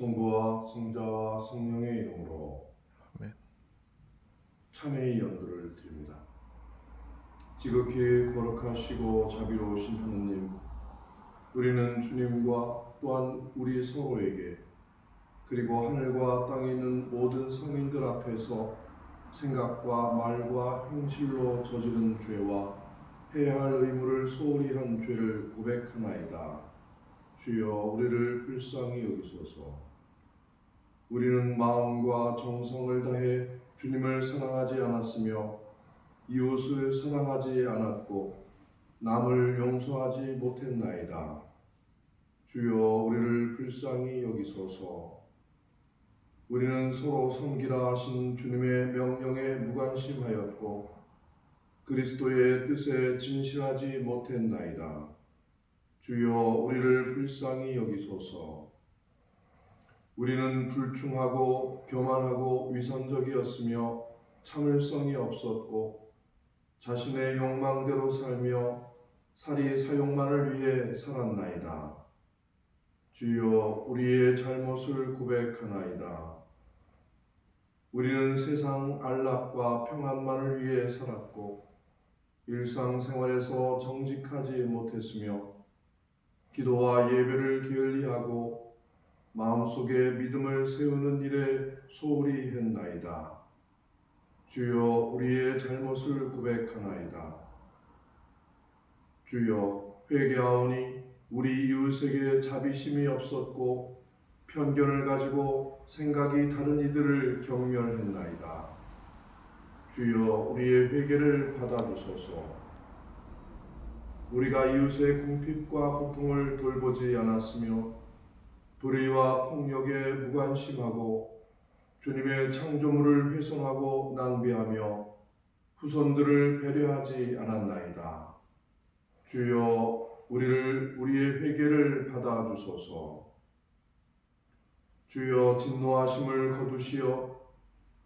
성부와 성자와 성령의 이름으로 아멘. 참회의 연도를 드립니다. 지극히 거룩하시고 자비로우신 하느님, 우리는 주님과 또한 우리 서로에게 그리고 하늘과 땅에 있는 모든 성인들 앞에서 생각과 말과 행실로 저지른 죄와 해야 할 의무를 소홀히 한 죄를 고백하나이다. 주여 우리를 불쌍히 여기소서. 우리는 마음과 정성을 다해 주님을 사랑하지 않았으며 이웃을 사랑하지 않았고 남을 용서하지 못했나이다. 주여 우리를 불쌍히 여기소서. 우리는 서로 섬기라 하신 주님의 명령에 무관심하였고 그리스도의 뜻에 진실하지 못했나이다. 주여 우리를 불쌍히 여기소서. 우리는 불충하고 교만하고 위선적이었으며 참을성이 없었고 자신의 욕망대로 살며 살이 사욕만을 위해 살았나이다. 주여 우리의 잘못을 고백하나이다. 우리는 세상 안락과 평안만을 위해 살았고 일상생활에서 정직하지 못했으며 기도와 예배를 게을리하고 마음속에 믿음을 세우는 일에 소홀히 했나이다. 주여 우리의 잘못을 고백하나이다. 주여 회개하오니 우리 이웃에게 자비심이 없었고 편견을 가지고 생각이 다른 이들을 경멸했나이다. 주여 우리의 회개를 받아주소서. 우리가 이웃의 궁핍과 고통을 돌보지 않았으며 불의와 폭력에 무관심하고 주님의 창조물을 훼손하고 낭비하며 후손들을 배려하지 않았나이다. 주여 우리를 우리의 회개를 받아 주소서. 주여 진노하심을 거두시어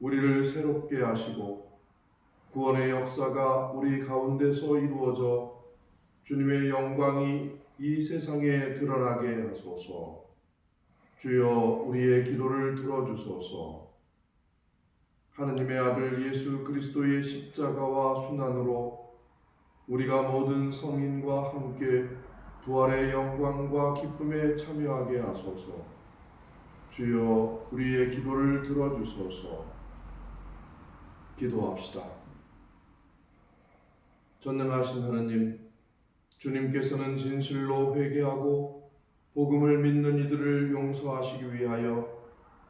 우리를 새롭게 하시고 구원의 역사가 우리 가운데서 이루어져 주님의 영광이 이 세상에 드러나게 하소서. 주여 우리의 기도를 들어주소서. 하느님의 아들 예수 그리스도의 십자가와 순환으로 우리가 모든 성인과 함께 부활의 영광과 기쁨에 참여하게 하소서. 주여 우리의 기도를 들어주소서. 기도합시다. 전능하신 하느님, 주님께서는 진실로 회개하고 복음을 믿는 이들을 용서하시기 위하여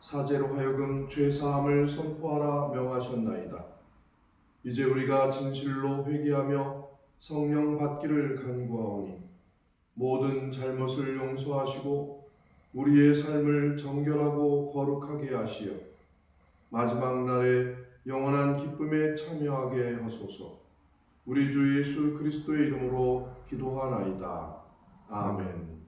사제로 하여금 죄 사함을 선포하라 명하셨나이다. 이제 우리가 진실로 회개하며 성령 받기를 간구하오니 모든 잘못을 용서하시고 우리의 삶을 정결하고 거룩하게 하시어 마지막 날에 영원한 기쁨에 참여하게 하소서. 우리 주 예수 그리스도의 이름으로 기도하나이다. 아멘.